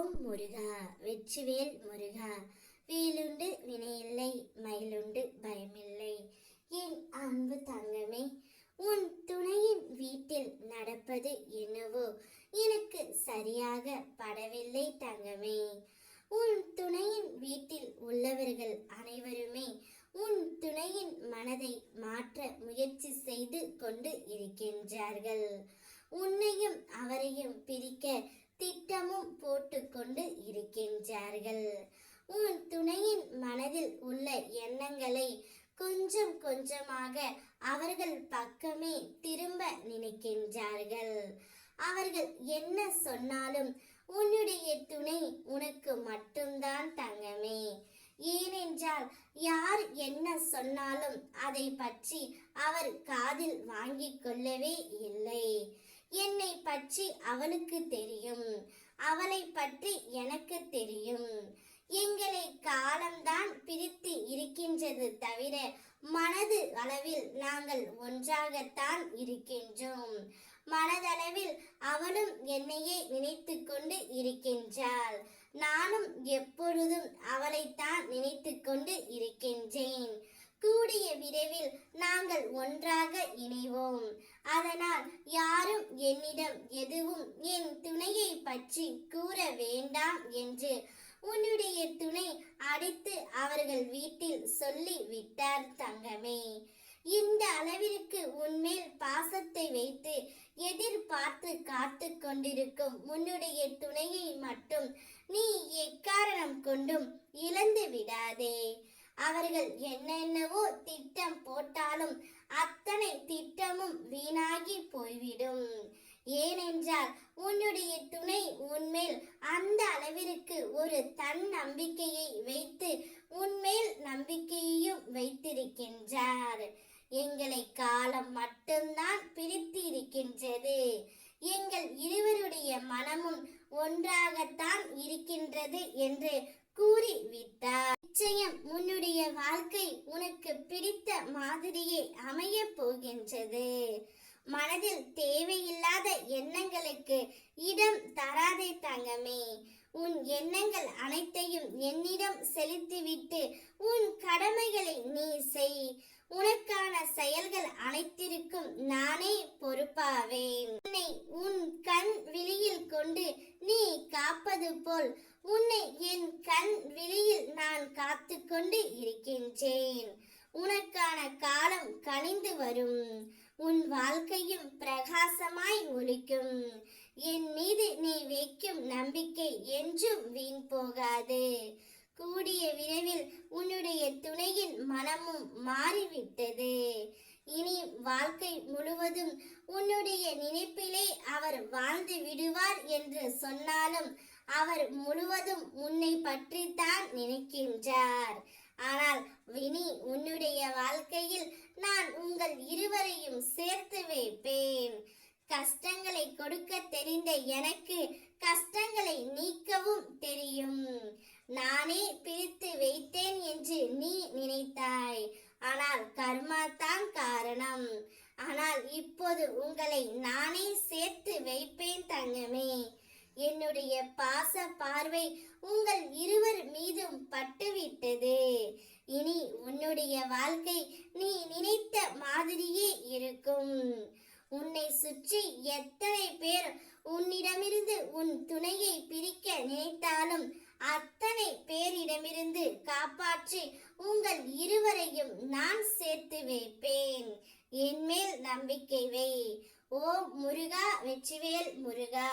ஓம் முருகா வெற்றிவேல் முருகா. வேலுண்டு வினையில்லை மயிலுண்டு பயமில்லை. என் அன்பு தங்கமே உன் துணையின் வீட்டில் நடப்பது என்னவோ? எனக்கு சரியாக படவில்லை தங்கமே. உன் துணையின் வீட்டில் உள்ளவர்கள் அனைவருமே உன் துணையின் மனதை மாற்ற முயற்சி செய்து கொண்டு இருக்கின்றார்கள். உன்னையும் அவரையும் பிரிக்க திட்டமும் போட்டுக்கொண்டு இருக்கின்றார்கள். உன் துணையின் மனதில் உள்ள எண்ணங்களை கொஞ்சம் கொஞ்சமாக அவர்கள் பக்கமே திரும்ப நினைக்கின்றார்கள். அவர்கள் என்ன சொன்னாலும் உன்னுடைய துணை உனக்கு மட்டும்தான் தங்கமே. ஏனென்றால் யார் என்ன சொன்னாலும் அதை பற்றி அவர் காதில் வாங்கிக் கொள்ளவே இல்லை. பற்றி அவனுக்கு தெரியும். அவளை பற்றி எனக்கு தெரியும். எங்களை காலம்தான் பிரித்து இருக்கின்றது தவிர மனது அளவில் நாங்கள் ஒன்றாகத்தான் இருக்கின்றோம். மனதளவில் அவளும் என்னையே நினைத்து கொண்டு இருக்கின்றாள். நானும் எப்பொழுதும் அவளைத்தான் நினைத்து கொண்டு இருக்கின்றேன். கூடிய விரைவில் நாங்கள் ஒன்றாக இணைவோம். அதனால் யாரும் என்னிடம் எதுவும் என் துணையை பற்றி கூற வேண்டாம் என்று உன்னுடைய துணை அடித்து அவர்கள் வீட்டில் சொல்லி விட்டார் தங்கமே. இந்த அளவிற்கு உன்மேல் பாசத்தை வைத்து எதிர்பார்த்து காத்து கொண்டிருக்கும் உன்னுடைய துணையை மட்டும் நீ எக்காரணம் கொண்டும் இழந்து விடாதே. அவர்கள் என்னென்னவோ திட்டம் போட்டாலும் அத்தனை திட்டமும் வீணாகி போய்விடும். ஏனென்றால் உன்னுடைய துணை உன்மேல் அந்த அளவிற்கு ஒரு தன் நம்பிக்கையை வைத்து உன்மேல் நம்பிக்கையையும் வைத்திருக்கின்றார். எங்களை காலம் மட்டும்தான் பிரித்து இருக்கின்றது எங்கள் இருவருடைய மனமும் ஒன்றாகத்தான் இருக்கின்றது என்று கூறிவிட்டார். நிச்சயம் உன்னுடைய வாழ்க்கை உனக்கு பிடித்த மாதிரியே அமைய போகின்றது. மனதில் தேவையில்லாத எண்ணங்களுக்கு இடம் தராதே தங்கமே. உன் எண்ணங்கள் அனைத்தையும் என்னிடம் செலுத்திவிட்டு உன் கடமைகளை நீ செய். உனக்கான செயல்கள் அனைத்திற்கும் நானே பொறுப்பாவேன். உன்னை உன் கண் விழியில் கொண்டு நீ காப்பது போல் உன்னை என் கண் விழி நான் காத்து கொண்டு இருக்கின்றேன். உனக்கான காலம் கனிந்து வரும். உன் வாழ்க்கையும் பிரகாசமாய் ஒழிக்கும் என் மீது நீ வைக்கும் நம்பிக்கை என்றும் வீண் போகாது. கூடிய விரைவில் உன்னுடைய துணையின் மனமும் மாறிவிட்டது. இனி வாழ்க்கை முழுவதும் உன்னுடைய நினைப்பிலே அவர் வாழ்ந்து விடுவார் என்று சொன்னாலும் அவர் முழுவதும் உன்னை பற்றித்தான் நினைக்கின்றார். ஆனால் வினி உன்னுடைய வாழ்க்கையில் நான் உங்கள் இருவரையும் சேர்த்து வைப்பேன். கஷ்டங்களை கொடுக்க தெரிந்த எனக்கு கஷ்டங்களை நீக்கவும் தெரியும். நானே பிரித்து வைத்தேன் என்று நீ நினைத்தாய். ஆனால் கர்மா தான் காரணம் ஆனால் இப்போது உங்களை நானே சேர்த்து வைப்பேன் தங்கமே. என்னுடைய பாச பார்வை உங்கள் இருவர் மீதும் பட்டுவிட்டது. இனி உன்னுடைய வாழ்க்கை நீ நினைத்த மாதிரியே இருக்கும். உன்னை சுற்றி எத்தனை பேர் உன்னிடமிருந்து உன் துணையை பிரிக்க நினைத்தாலும் அத்தனை பேரிடமிருந்து காப்பாற்றி உங்கள் இருவரையும் நான் சேர்த்து வைப்பேன். என்மேல் நம்பிக்கை வை. ஓ முருகா வெற்றிவேல் முருகா.